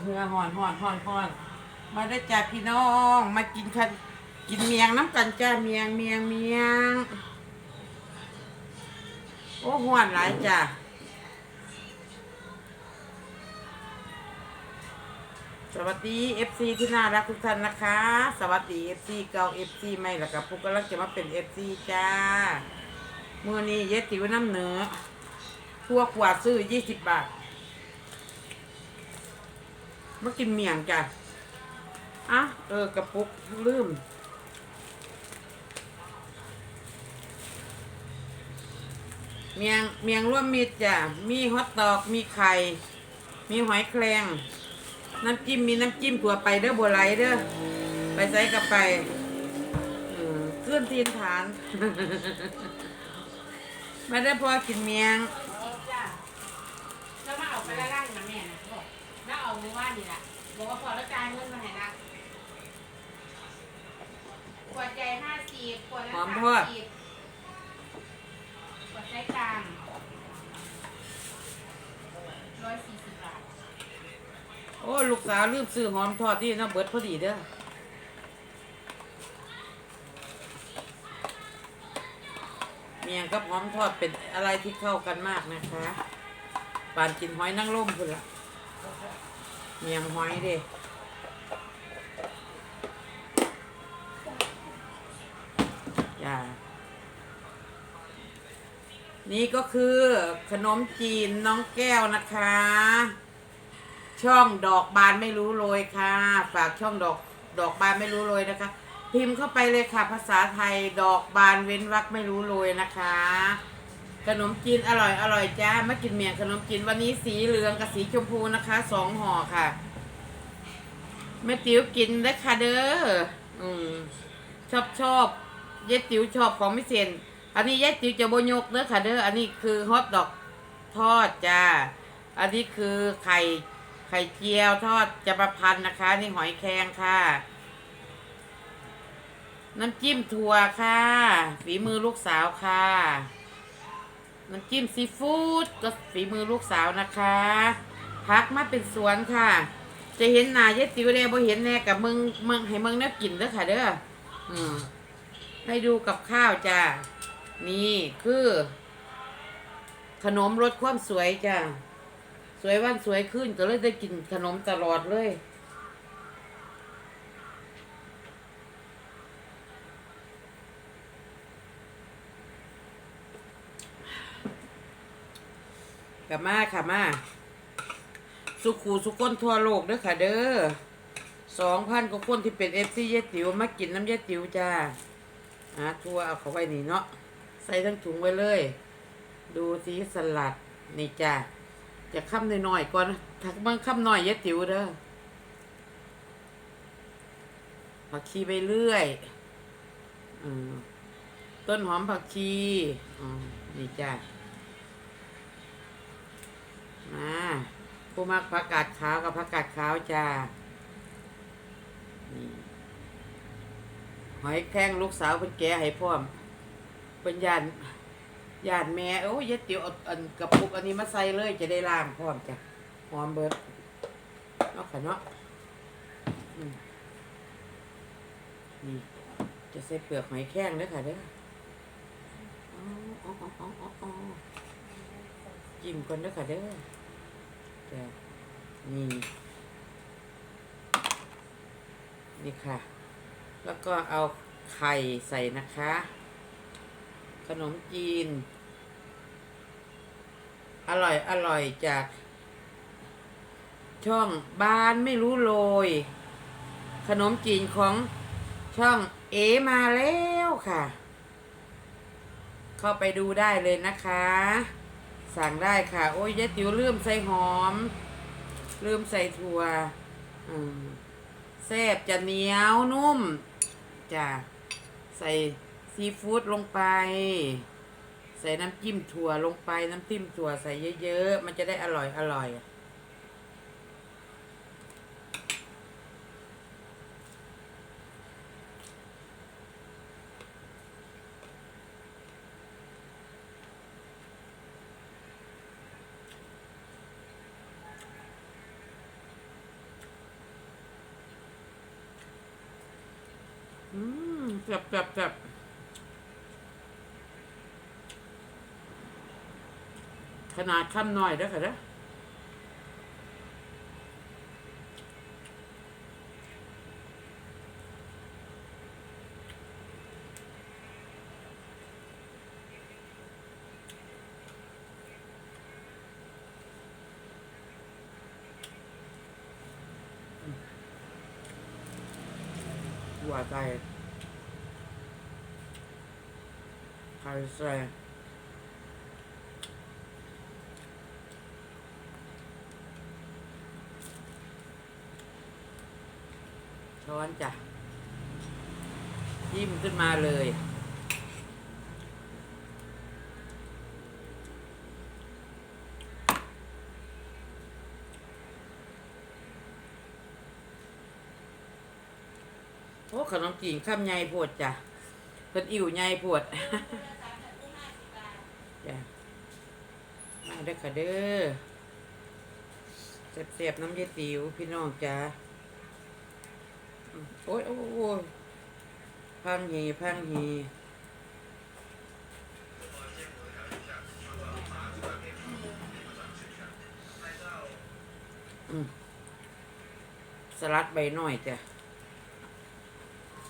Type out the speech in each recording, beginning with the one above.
เหือห่อนห่อนห่อนห่อนมาได้จ้าพี่น้อง มากินคันกินเมียงน้ำกันจ้าเมียงเมียงเมียง โอ้ห่อนหลายจ้าสวัสดี FC ที่น่ารักทุกท่านนะคะ สวัสดี FC เก่า FC ใหม่แล้วกับพวกกำลังจะมาเป็น FC จ้ามื่อนี้เย็ดติวน้ำเนื้อพวกกวาดซื้อ 20 บาท มากินเมียงจ้ะอะเออกระปุกลืมเมียงเมียงร่วมมิตรจ้ะ มีฮอทดอก มีไข่ มีหอยแครง น้ำจิ้ม มีน้ำจิ้มถั่วไปเด้อบัวไหลเด้อ ไปใส่กับไปอืมเคลื่อนทีนฐาน ไมาได้พอกินเมียงจ้าแล้วมาเอาไปละล่างนะ มือว่านี่แหละบอกว่าพอแล้วจ่ายเงินมาให้ละขวดใหญ่ห้าสิบขวดละหอมสามทอดสิบขวดไส้กลางร้อยสี่สิบบาทโอ้ลูกสาวลืมซื้อหอมทอดที่น้าเบิดพอดีเด้อเมียงกับหอมทอดเป็นอะไรที่เข้ากันมากนะคะปานกินหอยนางรมพุ่นละ เมียงหอยเด้จ้านี่ก็คือขนมจีนน้องแก้วนะคะ ช่องดอกบานไม่รู้โรยค่ะ ฝากช่องดอกดอกบานไม่รู้โรยนะคะ พิมพ์เข้าไปเลยค่ะ ภาษาไทยดอกบานเว้นวรรคไม่รู้โรยนะคะ ขนมจีนอร่อยอร่อยจ้ามากินเมียขนมจีนวันนี้สีเหลืองกับสีชมพูนะคะสองห่อค่ะแม่ติ๋วกินได้ค่ะเด้ออืมชอบชอบย็ดติ๋วชอบของไม่เซนอันนี้ย็ดติ๋วจะโบยกเด้อค่ะเด้ออันนี้คือฮอทดอกทอดจ้าอันนี้คือไข่ไข่เจียวทอดจะประพันนะคะ นี่หอยแครงค่ะ น้ำจิ้มถั่วค่ะ ฝีมือลูกสาวค่ะ น้ำจิ้มซีฟู้ดก็ฝีมือลูกสาวนะคะพักมาเป็นสวนค่ะ จะเห็นหนายายติ๋วแน่บ่เห็นแน่กับมึงมึงให้มึงแนบกินเด้อค่ะเด้ออืมให้ดูกับข้าวจ้านี่คือ ขนมรสความสวยจ้าสวยวันสวยขึ้นก็เลยได้กินขนมตลอดเลย กับมาค่ะมา สุขูสุก้นทั่วโลกเด้อค่ะ เด้อสองพันกว่าคนที่เป็นเอฟซีเยติวมากินน้ำเยติวจ้าอ่าทั่วเอาเขาไว้นี่เนาะใส่ทั้งถุงไว้เลย ดูสีสลัดนี่จ้าจะค้ำหน่อยๆก่อนถักบางค้ำหน่อยเยติวเด้อผักชีไปเรื่อยอต้นหอมผักชีอืมนี่จ้า มาผู้มักผักกาดขาวกับผักกาดขาวจ้าหอยแข้งลูกสาวเป็นแก่ให้พร้อมเป็นยานยานแม่โอ้ยยายเตี๋ยวอันกระปุกอันนี้มาใส่เลยจะได้ล้างพร้อมจ้ะหอมเบิร์ดเนาะค่ะเนาะอืมนี่จะใส่เปลือกหอยแข้งด้อค่ะเด้ออ๋ออ๋ออ๋ออ๋อจิ้มก่อนด้อค่ะเด้อ จะนี่นี่ค่ะ แล้วก็เอาไข่ใส่นะคะ ขนมจีน อร่อยอร่อยจาก ช่องบ้านไม่รู้โรย ขนมจีนของช่องเอมาแล้วค่ะ เข้าไปดูได้เลยนะคะ สั่งได้ค่ะ โอ้ยยายติ๋วลืมใส่หอม ลืมใส่ถั่วอืมแซ่บจะเหนียวนุ่มจ้ะใส่ซีฟู้ดลงไป ใส่น้ำจิ้มถั่วลงไปน้ำจิ้มถั่วใส่เยอะๆ มันจะได้อร่อยอร่อย เจ็บเจ็บเจ็บขนาดคำหน่อยเด้อค่ะเด้อหัวใจ ไข่ใส่ช้อนจ้ะจิ้มขึ้นมาเลย โอ้ขนมจีนข้ามใหญ่โพดจ้ะเป็นอิ่วใหญ่โพด จ้ะมา เด้อค่ะเด้อเสียบๆน้ำยายติ๋วพี่น้องจ้ะอืมโอ้ยโอ้ยโอ้ยพังหีพังหีสลัดใบหน่อยจ้ะ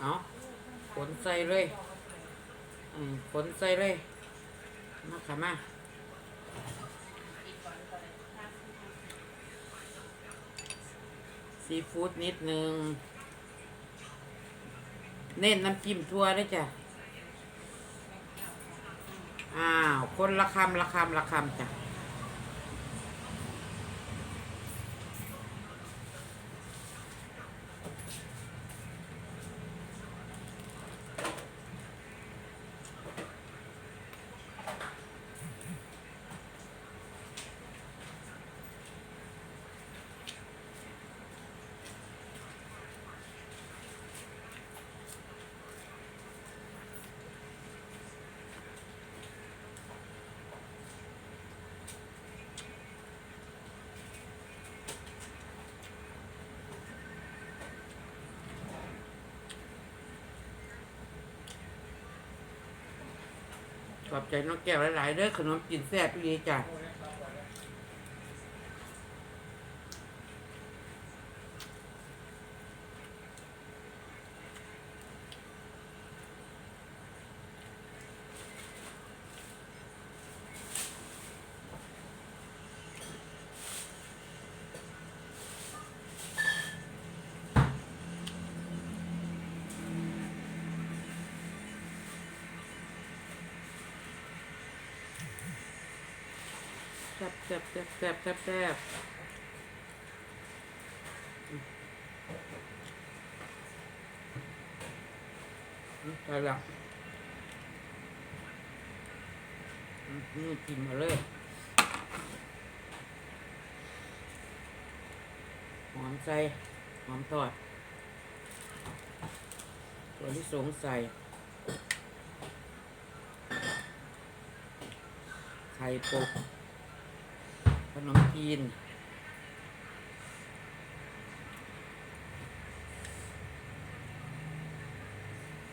เอาขนใส่เลย อืมขนใส่เลย มาค่ะมา ซีฟู้ดนิดนึง เน้นน้ำจิ้มทั่วด้วยจ้ะ อ้าว คนละคำละคำละคำจ้ะ ขอบใจน้องแก้วหลายๆเด้อขนมกินแซ่บอีจ้ะ แซ่บแซ่บแซ่บแซ่บแซ่บแซ่บอืมได้แล้วนี่กินมาเลยหอมใส่หอมทอดตัวที่สงใส่ไข่ปก ขนมจีน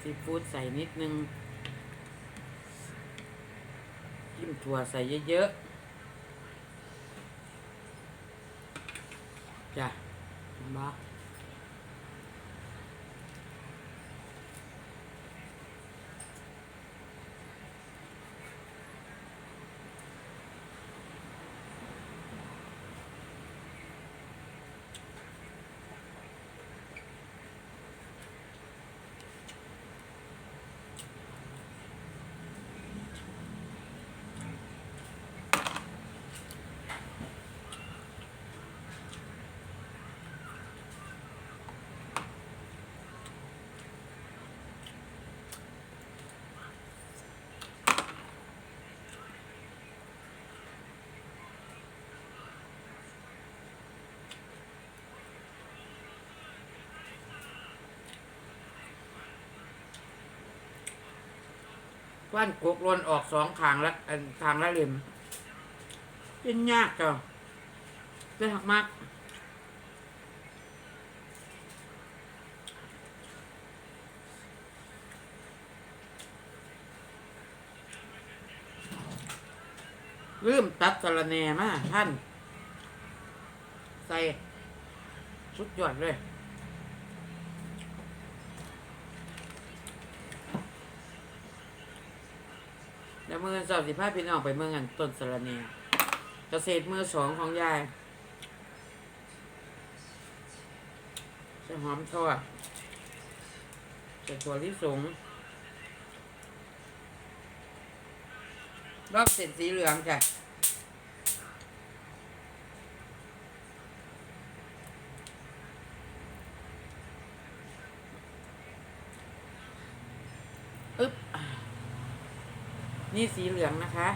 ซีฟู้ดใส่นิดนึงจิ้มถั่วใส่เยอะๆ จ้ะมา ว้านกกลนออกสองทางละทางละเล่มเป็นยากจ้ะเป็นหักมากลืมตัดสระแหน่มาท่าน ใส่ชุดหยอดเลย แล้วมือสอบสิพาพี่น้องไปเมืองกันต้นสะระแหน่เกษตรมือสองของยายจะหอมทอดจะตัวลิสงรอบเส้นสีเหลืองจ้ะอึ๊บ นี่สีเหลืองนะคะ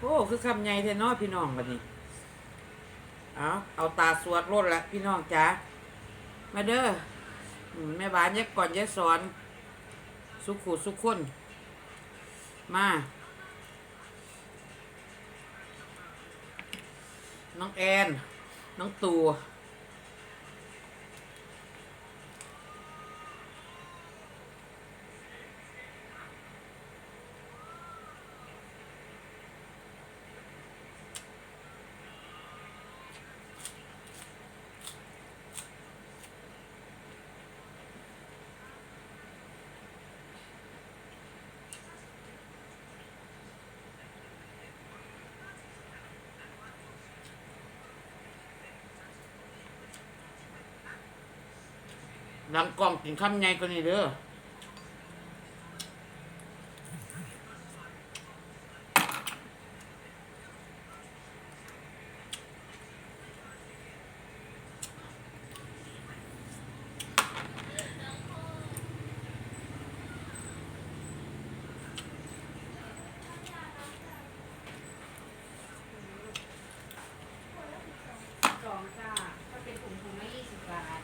โอ้คือคำใหญ่เทนอพี่น้องบัดนี้ เอาเอาตาสวดรดละพี่น้องจ้ามาเด้อแม่บ้านแยกก่อนแยกสอน สุขูสุขคนมา น้องแอน น้องตู หลังกล้องกินคำใหญ่กว่านี้เด้อ สองจ้าก็เป็นถุงถุงละยี่สิบบาท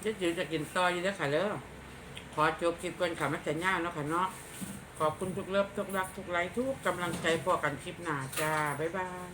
เดี๋ยวจิ๋วจะกินต่ออยู่เด้อค่ะเด้อขอจบคลิปก่อนค่ะมันจะยากเนาะค่ะเนาะขอบคุณทุกเลิฟทุกรักทุกไลค์ทุกกำลังใจพอกันคลิปหน้าจ้า บ๊ายบาย